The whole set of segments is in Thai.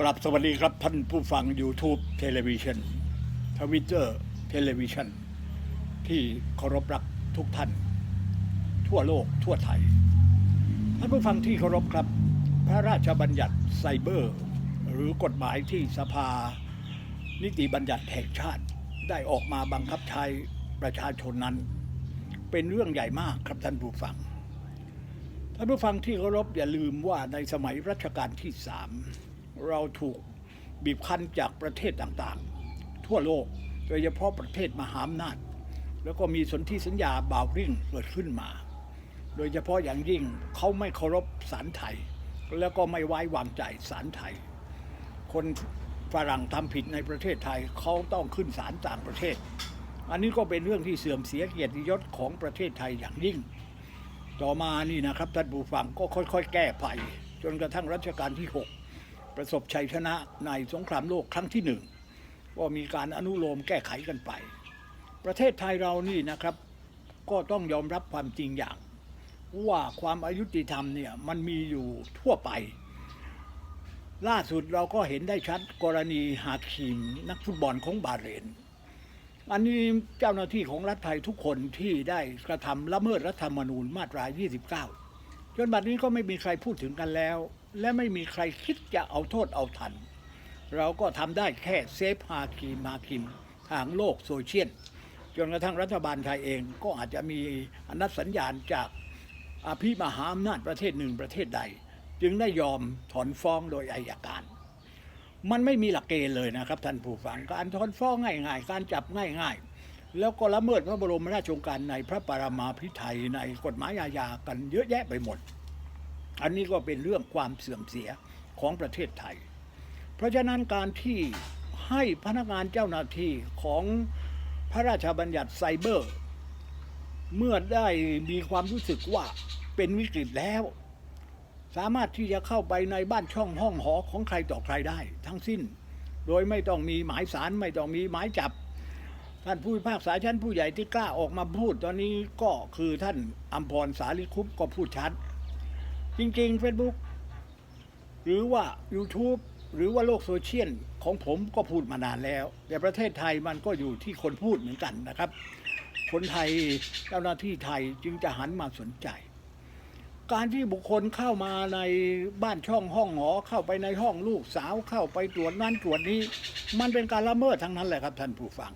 กลับสวัสดีครับท่านผู้ฟัง YouTube เทเลวิชันทวิตเตอร์เทเลวิชันที่เคารพรักทุกท่าน ทั่วโลกทั่วไทย ท่านผู้ฟังที่เคารพครับ พระราชบัญญัติไซเบอร์ หรือกฎหมายที่สภา นิติบัญญัติแห่งชาติได้ออกมาบังคับใช้ประชาชนนั้น เป็นเรื่องใหญ่มากครับท่านผู้ฟัง ท่านผู้ฟังที่เคารพอย่าลืมว่าในสมัยรัชกาลที่สาม เราถูกบีบคั้นจากประเทศต่างๆ ทั่วโลกโดยเฉพาะประเทศมหาอำนาจ แล้วก็มีสนธิสัญญาบาวริ่งเกิดขึ้นมา โดยเฉพาะอย่างยิ่งเขาไม่เคารพศาลไทย แล้วก็ไม่ไว้วางใจศาลไทย คนฝรั่งทำผิดในประเทศไทยเขาต้องขึ้นศาลต่างประเทศ อันนี้ก็เป็นเรื่องที่เสื่อมเสียเกียรติยศของประเทศไทยอย่างยิ่ง ต่อมานี่นะครับท่านผู้ฟังก็ค่อยๆ แก้ไปจนกระทั่งรัชกาลที่ 6 ประสบชัยชนะในสงครามโลกครั้งที่หนึ่งก็มีการอนุโลมแก้ไขกันไป ประเทศไทยเรานี่นะครับ ก็ต้องยอมรับความจริงอย่าง ว่าความอายุติธรรมเนี่ยมันมีอยู่ทั่วไป ล่าสุดเราก็เห็นได้ชัดกรณีฮาคิมนักฟุตบอลของบาเรนอันนี้เจ้าหน้าที่ของรัฐไทยทุกคนที่ได้กระทำละเมิดรัฐธรรมนูญมาตรา 29 จนบัดนี้ก็ไม่มีใครพูดถึงกันแล้ว และไม่มีใครคิดจะเอาโทษเอาทัน เราก็ทำได้แค่เซฟฮาคิมมาคิมทางโลกโซเชียลจนกระทั่งรัฐบาลไทยเองก็อาจจะมีอนัดสัญญาณจากอภิมหาอำนาจประเทศหนึ่งประเทศใด จึงได้ยอมถอนฟ้องโดยอายการ มันไม่มีหลักเกณฑ์เลยนะครับท่านผู้ฟังการถอนฟ้องง่าย ๆ การจับง่าย ๆ แล้วก็ละเมิดพระบรมราชโองการในพระปรมาภิไธยในกฎหมายอาญากันเยอะแยะไปหมด อันนี้ก็เป็นเรื่องความเสื่อมเสียของประเทศไทย เพราะฉะนั้นการที่ให้พนักงานเจ้าหน้าที่ของพระราชบัญญัติไซเบอร์ เมื่อได้มีความรู้สึกว่าเป็นวิกฤตแล้ว สามารถที่จะเข้าไปในบ้านช่องห้องหอของใครต่อใครได้ ทั้งสิ้น โดยไม่ต้องมีหมายสารไม่ต้องมีหมายจับท่านผู้พิพากษาชั้นผู้ใหญ่ที่กล้าออกมาพูดตอนนี้ก็คือท่านอัมพรสาลิคุปก็พูดชัด จริงๆ Facebook หรือว่า YouTube หรือว่าโลกโซเชียลของผมก็พูดมานานแล้ว แต่ประเทศไทยมันก็อยู่ที่คนพูดเหมือนกันนะครับ คนไทยเจ้าหน้าที่ไทยจึงจะหันมาสนใจ การที่บุคคลเข้ามาในบ้านช่องห้องหอเข้าไปในห้องลูกสาวเข้าไปตรวจนั่นตรวจนี้ มันเป็นการละเมิดทั้งนั้นแหละครับท่านผู้ฟัง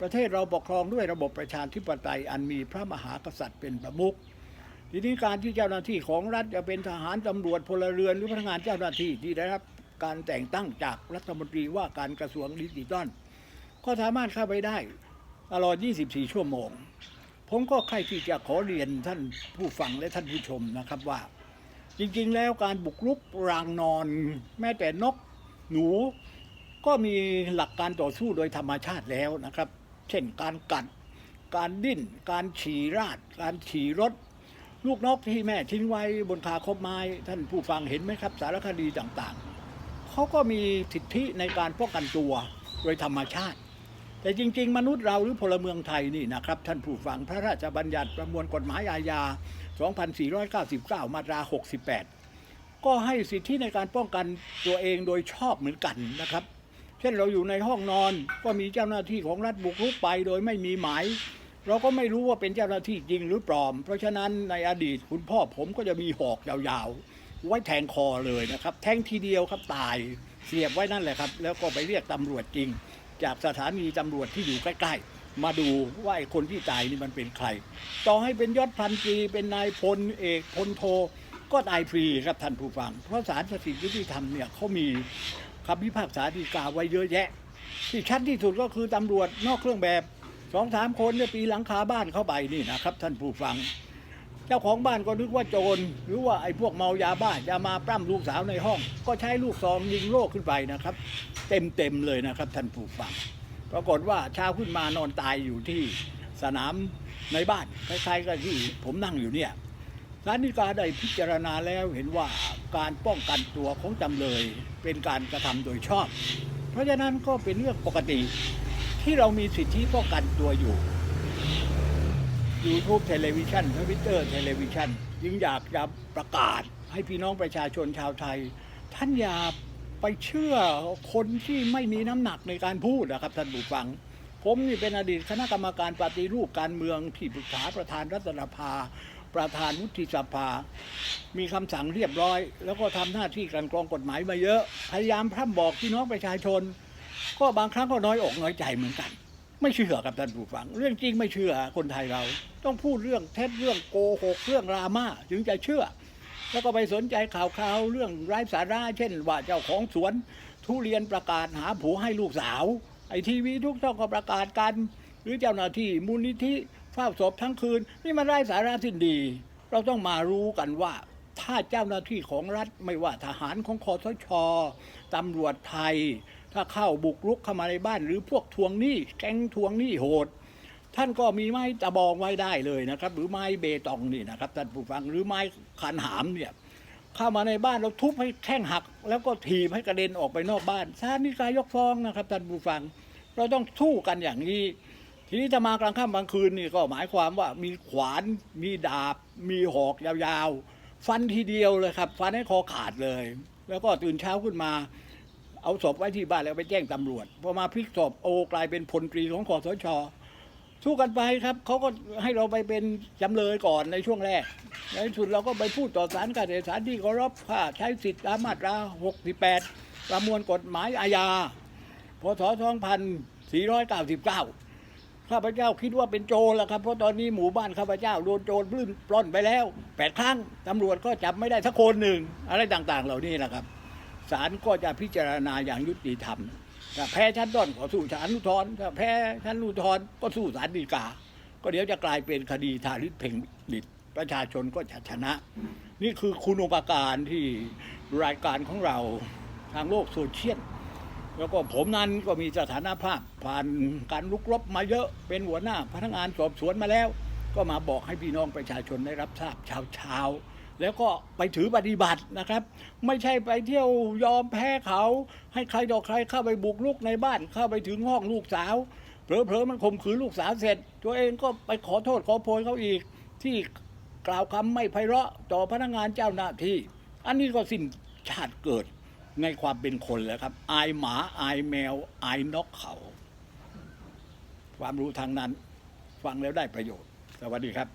ประเทศเราปกครองด้วยระบบประชาธิปไตยอันมีพระมหากษัตริย์เป็นประมุข ทีนี้การที่เจ้าหน้าที่ของรัฐจะเป็นทหารตำรวจพลเรือนหรือพนักงานเจ้าหน้าที่ที่ได้รับการแต่งตั้งจากรัฐมนตรีว่าการกระทรวงดิจิทัลก็สามารถเข้าไปได้ตลอด 24 ชั่วโมง ผมก็ใครที่จะขอเรียนท่านผู้ฟังและท่านผู้ชมนะครับว่า จริงๆ แล้วการบุกรุกรางนอน แม้แต่นกหนู ก็มีหลักการต่อสู้โดยธรรมชาติแล้วนะครับ เช่นการกัด การดิ้น การฉี่ราด การฉี่รถ ลูกนกที่แม่ทิ้งไว้บนคาคบไม้ ท่านผู้ฟังเห็นไหมครับ สารคดีต่างๆ เขาก็มีสิทธิในการป้องกันตัวโดยธรรมชาติ แต่จริง ๆ มนุษย์เราหรือพลเมืองไทยนี่นะครับ ท่านผู้ฟังพระราชบัญญัติประมวลกฎหมายอาญา 2499 มาตรา 68 ก็ให้สิทธิในการป้องกันตัวเองโดยชอบเหมือนกันนะครับ เช่นเราอยู่ในห้องนอนก็มีเจ้าหน้าที่ของรัฐบุกรุกไปโดยไม่มีหมาย เราก็ไม่รู้ว่าเป็นเจ้าหน้าที่จริงหรือปลอม เพราะฉะนั้นในอดีตคุณพ่อผมก็จะมีหอกยาวๆ ไว้แทงคอเลยนะครับ แทงทีเดียวครับตายเสียบไว้นั่นแหละครับ แล้วก็ไปเรียกตำรวจจริง จากสถานีตำรวจที่อยู่ใกล้ๆ มาดูว่าไอ้คนที่ตายนี่มันเป็นใคร ต่อให้เป็นยศพันตรีเป็นนายพลเอกพลโท ก็ตายฟรีครับท่านผู้ฟัง เพราะศาลสถิตยุติธรรมเนี่ยเขามีคำพิพากษาฎีกาไว้เยอะแยะ ที่ชัดที่สุดก็คือตำรวจนอกเครื่องแบบ สองสามคนเนี่ยปีหลังคาบ้านเข้าไปนี่นะครับ ท่านผู้ฟัง เจ้าของบ้านก็นึกว่าโจรหรือว่าไอ้พวกเมายาบ้าจะมาปล้ำลูกสาวในห้อง ก็ใช้ลูกซองยิงโลกขึ้นไปนะครับ เต็มเต็มเลยนะครับ ท่านผู้ฟัง ปรากฏว่าเช้าขึ้นมานอนตายอยู่ที่สนามในบ้านคล้ายๆกับที่ผมนั่งอยู่เนี่ยศาลฎีกาได้พิจารณาแล้วเห็นว่าการป้องกันตัวของจำเลยเป็นการกระทำโดยชอบ เพราะฉะนั้นก็เป็นเรื่องปกติ ที่เรามีสิทธิป้องกันตัวอยู่ YouTube เทเลวิชันทวิตเตอร์เทเลวิชันจึงอยากจะประกาศให้พี่น้องประชาชนชาวไทย ท่านอย่าไปเชื่อคนที่ไม่มีน้ำหนักในการพูดนะครับท่านผู้ฟัง ผมนี่เป็นอดีตคณะกรรมการปฏิรูปการเมืองที่ปรึกษาประธานรัฐสภา ประธานวุฒิสภา มีคำสั่งเรียบร้อย แล้วก็ทำหน้าที่กลันกรองกฎหมายมาเยอะ พยายามพร่ำบอกพี่น้องประชาชน ก็บางครั้งก็น้อยอกน้อยใจเหมือนกัน ไม่เชื่อกับท่านผู้ฟัง เรื่องจริงไม่เชื่อคนไทยเรา ต้องพูดเรื่องเท็จเรื่องโกหกเรื่องราม่าถึงจะเชื่อ แล้วก็ไปสนใจข่าวคราวเรื่องไร้สาระเช่น ว่าเจ้าของสวน ทุเรียนประกาศหาผัวให้ลูกสาว ไอทีวีทุกช่องก็ประกาศกัน หรือเจ้าหน้าที่มูลนิธิเฝ้าศพทั้งคืน นี่มันไร้สาระสิ้นดี เราต้องมารู้กันว่า ถ้าเจ้าหน้าที่ของรัฐไม่ว่าทหารของคอสชตำรวจไทย ถ้าเข้าบุกรุกเข้ามาในบ้าน หรือพวกทวงหนี้แก๊งทวงหนี้โหด ท่านก็มีไม้ตะบองไว้ได้เลยนะครับ หรือไม้เบตองนี่นะครับท่านผู้ฟังหรือไม้ขันหามเนี่ยเข้ามาในบ้านเราทุบให้แข้งหัก แล้วก็ถีบให้กระเด็นออกไปนอกบ้านศาลฎีกายกฟ้องนะครับท่านผู้ฟัง เราต้องสู้กันอย่างนี้ทีนี้จะมากลางค่ำกลางคืนนี่ก็หมายความว่ามีขวานมีดาบ มีหอกยาวๆ ฟันทีเดียวเลยครับ ฟันให้คอขาดเลย แล้วก็ตื่นเช้าขึ้นมา เอาศพไว้ที่บ้านแล้วไปแจ้งตำรวจพอมาพลิกศพโอกลายเป็นพลตรีของคอสชสู้กันไปครับเขาก็ให้เราไปเป็นจำเลยก่อนในช่วงแรกในสุดเราก็ไปพูดต่อศาลการเศารที่เคารพค่าใช้สิทธิตามมาตรา 68 ประมวลกฎหมายอาญาพศ 2499 ข้าพเจ้าคิดว่าเป็นโจรแล้วครับ เพราะตอนนี้หมู่บ้านข้าพเจ้าโดนโจรปลื้มปล้นไปแล้วแปดครั้งตำรวจก็จับไม่ได้สักคนหนึ่ง อะไรต่างๆ เหล่านี้นะครับศาลก็จะพิจารณาอย่างยุติธรรมถ้าแพ้ชั้นต้นก็สู้ศาลอุทธรณ์ถ้าแพ้ชั้นอุทธรณ์ก็สู้ศาลฎีกา ก็เดี๋ยวจะกลายเป็นคดีทาริศเพ่งดิดประชาชนก็จะชนะ นี่คือคุณอุปการที่รายการของเราทางโลกโซเชียล แล้วก็ผมนั้นก็มีสถานภาพผ่านการลุกรบมาเยอะเป็นหัวหน้าพนักงานสอบสวนมาแล้ว ก็มาบอกให้พี่น้องประชาชนได้รับทราบชาเช้าๆแล้วก็ไปถือปฏิบัตินะครับ ไม่ใช่ไปเที่ยวยอมแพ้เขา ให้ใครต่อใครเข้าไปบุกลุกในบ้านเข้าไปถึงห้องลูกสาวเผลอๆมันข่มขืนลูกสาวเสร็จ ตัวเองก็ไปขอโทษขอโพยเขาอีก ที่กล่าวคำไม่ไพเราะต่อพนักงานเจ้าหน้าที่ อันนี้ก็สิ้นชาติเกิด ในความเป็นคนแล้วครับ อายหมาอายแมว อายนกเขา ความรู้ทางนั้น ฟังแล้วได้ประโยชน์ สวัสดีครับ